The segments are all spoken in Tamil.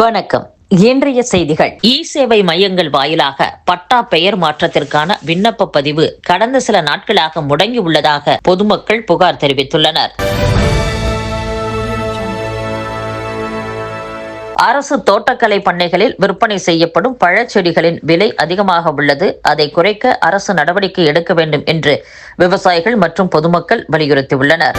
வணக்கம். இன்றைய செய்திகள். இ சேவை மையங்கள் வாயிலாக பட்டா பெயர் மாற்றத்திற்கான விண்ணப்ப பதிவு கடந்த சில நாட்களாக முடங்கி உள்ளதாக பொதுமக்கள் புகார் தெரிவித்துள்ளனர். அரசு தோட்டக்கலை பண்ணைகளில் விற்பனை செய்யப்படும் பழச்செடிகளின் விலை அதிகமாக உள்ளது. அதை குறைக்க அரசு நடவடிக்கை எடுக்க வேண்டும் என்று விவசாயிகள் மற்றும் பொதுமக்கள் வலியுறுத்தியுள்ளனர்.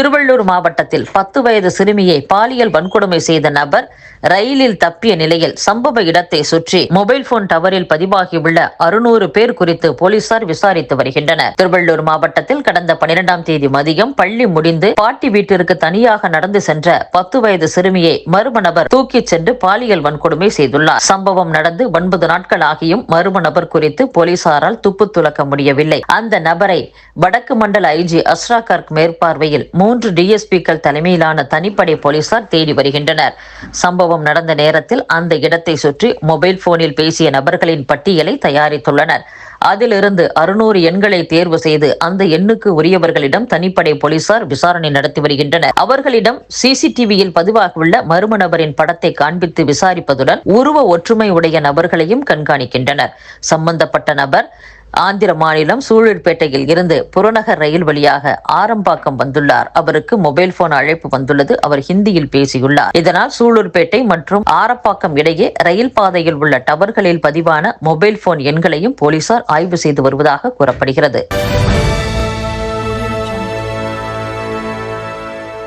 திருவள்ளூர் மாவட்டத்தில் பத்து வயது சிறுமியை பாலியல் வன்கொடுமை செய்த நபர் ரயிலில் தப்பிய நிலையில் சம்பவ இடத்தை சுற்றி மொபைல் போன் டவரில் பதிவாகியுள்ள அறுநூறு பேர் குறித்து போலீசார் விசாரித்து வருகின்றனர். திருவள்ளூர் மாவட்டத்தில் கடந்த பனிரெண்டாம் தேதி மதியம் பள்ளி முடிந்து பாட்டி வீட்டிற்கு தனியாக நடந்து சென்ற பத்து வயது சிறுமியை மர்ம நபர் தூக்கிச் சென்று பாலியல் வன்கொடுமை செய்துள்ளார். சம்பவம் நடந்து ஒன்பது நாட்கள் ஆகியும் மர்ம நபர் குறித்து போலீசாரால் துப்பு துளக்க முடியவில்லை. அந்த நபரை வடக்கு மண்டல ஐஜி அஸ்ரா கர்க் மேற்பார்வையில் மூன்று டிஎஸ்பிக்கள் தலைமையிலான தனிப்படை போலீசார் தேடி வருகின்றனர். சம்பவம் நடந்த நேரத்தில் அந்த இடத்தை சுற்றி மொபைல் போனில் பேசிய நபர்களின் பட்டியலை தயாரித்துள்ளனர். அதிலிருந்து அறுநூறு எண்களை தேர்வு செய்து அந்த எண்ணுக்கு உரியவர்களிடம் தனிப்படை போலீசார் விசாரணை நடத்தி வருகின்றனர். அவர்களிடம் சிசிடிவியில் பதிவாகியுள்ள மர்ம நபரின் படத்தை காண்பித்து விசாரிப்பதுடன் உருவ ஒற்றுமை உடைய நபர்களையும் கண்காணிக்கின்றனர். சம்பந்தப்பட்ட நபர் ஆந்திர மாநிலம் சூழல்பேட்டையில் இருந்து புறநகர் ரயில் வழியாக ஆரம்பாக்கம் வந்துள்ளார். அவருக்கு மொபைல் போன் அழைப்பு வந்துள்ளது. அவர் ஹிந்தியில் பேசியுள்ளார். இதனால் சூலூர்பேட்டை மற்றும் ஆரப்பாக்கம் இடையே ரயில் பாதையில் உள்ள டவர்களில் பதிவான மொபைல் போன் எண்களையும் போலீசார் ஆய்வு செய்து வருவதாக கூறப்படுகிறது.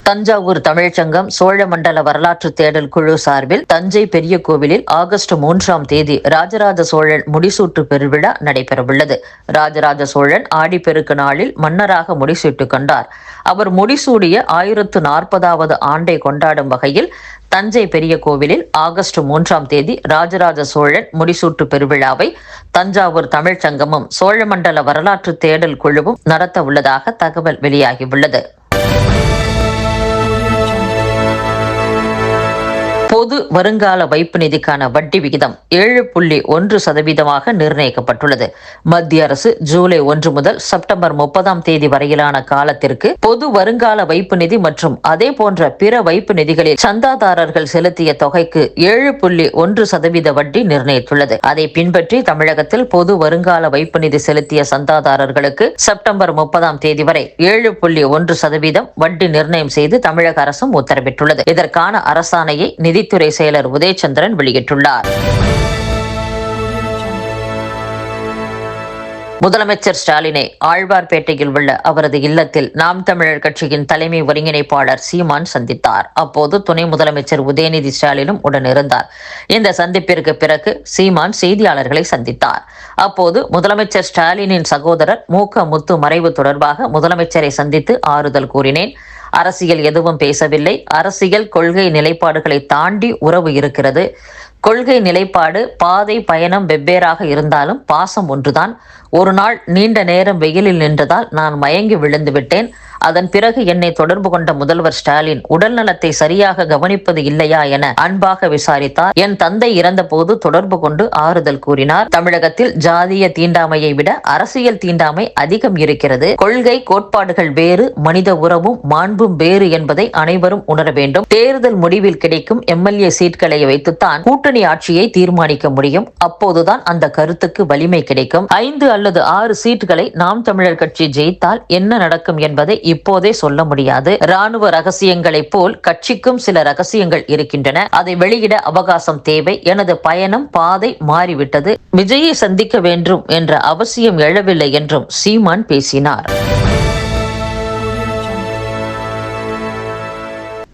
தஞ்சாவூர் தமிழ்ச்சங்கம் சோழமண்டல வரலாற்று தேடல் குழு சார்பில் தஞ்சை பெரிய கோவிலில் ஆகஸ்ட் மூன்றாம் தேதி ராஜராஜ சோழன் முடிசூட்டு பெருவிழா நடைபெறவுள்ளது. ராஜராஜ சோழன் ஆடிப்பெருக்கு நாளில் மன்னராக முடிசூட்டு கொண்டார். அவர் முடிசூடிய ஆயிரத்து நாற்பதாவது ஆண்டை கொண்டாடும் வகையில் தஞ்சை பெரிய கோவிலில் ஆகஸ்ட் மூன்றாம் தேதி ராஜராஜ சோழன் முடிசூட்டு பெருவிழாவை தஞ்சாவூர் தமிழ்ச்சங்கமும் சோழமண்டல வரலாற்று தேடல் குழுவும் நடத்த உள்ளதாக தகவல் வெளியாகியுள்ளது. பொது வருங்கால வைப்பு நிதிக்கான வட்டி விகிதம் ஏழு புள்ளி ஒன்று சதவீதமாக நிர்ணயிக்கப்பட்டுள்ளது. மத்திய அரசு ஜூலை ஒன்று முதல் செப்டம்பர் முப்பதாம் தேதி வரையிலான காலத்திற்கு பொது வருங்கால வைப்பு நிதி மற்றும் அதே போன்ற பிற வைப்பு நிதிகளில் சந்தாதாரர்கள் செலுத்திய தொகைக்கு ஏழு புள்ளி ஒன்று சதவீத வட்டி நிர்ணயித்துள்ளது. அதை பின்பற்றி தமிழகத்தில் பொது வருங்கால வைப்பு நிதி செலுத்திய சந்தாதாரர்களுக்கு செப்டம்பர் முப்பதாம் தேதி வரை ஏழு புள்ளி ஒன்று சதவீதம் வட்டி நிர்ணயம் செய்து தமிழக அரசும் உத்தரவிட்டுள்ளது. இதற்கான அரசாணையை நிதி நிதித்துறை செயலர் உதயச்சந்திரன் வெளியிட்டுள்ளார். முதலமைச்சர் ஸ்டாலினை ஆழ்வார்பேட்டையில் உள்ள அவரது இல்லத்தில் நாம் தமிழர் கட்சியின் தலைமை ஒருங்கிணைப்பாளர் சீமான் சந்தித்தார். அப்போது துணை முதலமைச்சர் உதயநிதி ஸ்டாலினும் உடனிருந்தார் இந்த சந்திப்பிற்கு பிறகு சீமான் செய்தியாளர்களை சந்தித்தார். அப்போது முதலமைச்சர் ஸ்டாலினின் சகோதரர் மூக்க முத்து மறைவு தொடர்பாக முதலமைச்சரை சந்தித்து ஆறுதல் கூறினேன். அரசியல் எதுவும் பேசவில்லை. அரசியல் கொள்கை நிலைப்பாடுகளை தாண்டி உறவு இருக்கிறது. கொள்கை நிலைப்பாடு பாதை பயணம் வெவ்வேறாக இருந்தாலும் பாசம் ஒன்றுதான். ஒரு நாள் நீண்ட நேரம் வெயிலில் நின்றதால் நான் மயங்கி விழுந்து விட்டேன். அதன் பிறகு என்னை தொடர்பு கொண்ட முதல்வர் ஸ்டாலின் உடல் நலத்தை சரியாக கவனிப்பது இல்லையா என அன்பாக விசாரித்தார். என் தந்தை இறந்தபோது தொடர்பு கொண்டு ஆறுதல் கூறினார். தமிழகத்தில் ஜாதிய தீண்டாமையை விட அரசியல் தீண்டாமை அதிகம் இருக்கிறது. கொள்கை கோட்பாடுகள் வேறு மனித உறவும் மாண்பும் வேறு என்பதை அனைவரும் உணர வேண்டும். தேர்தல் முடிவில் கிடைக்கும் எம்எல்ஏ சீட்களை வைத்துத்தான் கூட்டணி ஆட்சியை தீர்மானிக்க முடியும். அப்போதுதான் அந்த கருத்துக்கு வலிமை கிடைக்கும். ஐந்து அல்லது ஆறு சீட்டுகளை நாம் தமிழர் கட்சி ஜெயித்தால் என்ன நடக்கும் என்பதை இப்போதே சொல்ல முடியாது. ராணுவ ரகசியங்களைப் போல் கட்சிக்கும் சில ரகசியங்கள் இருக்கின்றன. அதை வெளியிட அவகாசம் தேவை. எனது பயணம் பாதை மாறிவிட்டது. விஜயை சந்திக்க வேண்டும் என்ற அவசியம் எழவில்லை என்றும் சீமான் பேசினார்.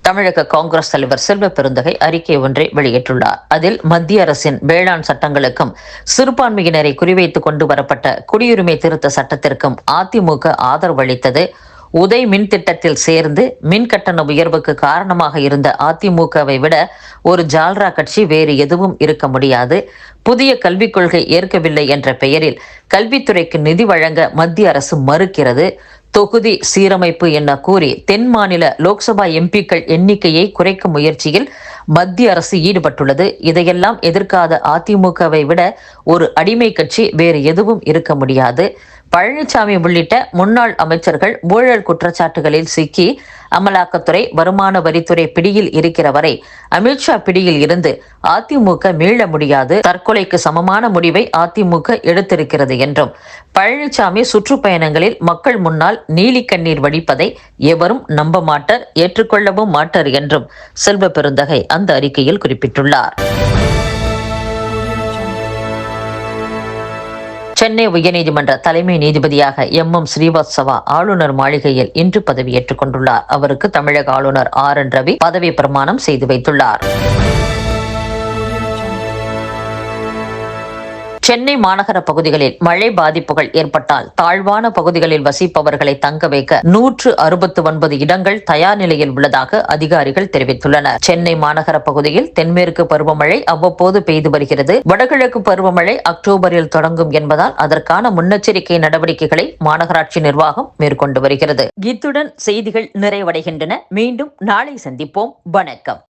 தமிழக காங்கிரஸ் தலைவர் செல்வ பெருந்தகை அறிக்கை ஒன்றை வெளியிட்டுள்ளார். அதில் மத்திய அரசின் வேளாண் சட்டங்களுக்கும் சிறுபான்மையினரை குறிவைத்து கொண்டு வரப்பட்ட குடியுரிமை திருத்த சட்டத்திற்கும் அதிமுக ஆதரவு உதய் மின் திட்டத்தில் சேர்ந்து மின் கட்டண உயர்வுக்கு காரணமாக இருந்த அதிமுகவை விட ஒரு ஜால்ரா கட்சி வேறு எதுவும் இருக்க முடியாது. புதிய கல்விக் கொள்கை ஏற்கவில்லை என்ற பெயரில் கல்வித்துறைக்கு நிதி வழங்க மத்திய அரசு மறுக்கிறது. தொகுதி சீரமைப்பு என கூறி தென் மாநில லோக்சபா எம்பிக்கள் எண்ணிக்கையை குறைக்கும் முயற்சியில் மத்திய அரசு ஈடுபட்டுள்ளது. இதையெல்லாம் எதிர்க்காத அதிமுகவை விட ஒரு அடிமை கட்சி வேறு எதுவும் இருக்க முடியாது. பழனிசாமி உள்ளிட்ட முன்னாள் அமைச்சர்கள் ஊழல் குற்றச்சாட்டுகளில் சிக்கி அமலாக்கத்துறை வருமான வரித்துறை பிடியில் இருக்கிற வரை அமித்ஷா பிடியில் இருந்து அதிமுக மீள முடியாது. தற்கொலைக்கு சமமான முடிவை அதிமுக எடுத்திருக்கிறது என்றும் பழனிசாமி சுற்றுப்பயணங்களில் மக்கள் முன்னால் நீலி கண்ணீர் வடிப்பதை எவரும் நம்ப மாட்டர் ஏற்றுக்கொள்ளவும் மாட்டர் என்றும் செல்வ பெருந்தகை அந்த அறிக்கையில் குறிப்பிட்டுள்ளார். சென்னை உயர்நீதிமன்ற தலைமை நீதிபதியாக எம். எம். ஸ்ரீவாத்சவா ஆளுநர் மாளிகையில் இன்று பதவியேற்றுக் கொண்டுள்ளார். அவருக்கு தமிழக ஆளுநர் ஆர். என். ரவி பதவி பிரமாணம் செய்து வைத்துள்ளார். சென்னை மாநகர பகுதிகளில் மழை பாதிப்புகள் ஏற்பட்டால் தாழ்வான பகுதிகளில் வசிப்பவர்களை தங்க வைக்க நூற்று அறுபத்து ஒன்பது இடங்கள் தயார் நிலையில் உள்ளதாக அதிகாரிகள் தெரிவித்துள்ளனர். சென்னை மாநகர பகுதியில் தென்மேற்கு பருவமழை அவ்வப்போது பெய்து வருகிறது. வடகிழக்கு பருவமழை அக்டோபரில் தொடங்கும் என்பதால் அதற்கான முன்னெச்சரிக்கை நடவடிக்கைகளை மாநகராட்சி நிர்வாகம் மேற்கொண்டு வருகிறது. இத்துடன் செய்திகள் நிறைவடைகின்றன. மீண்டும் நாளை சந்திப்போம். வணக்கம்.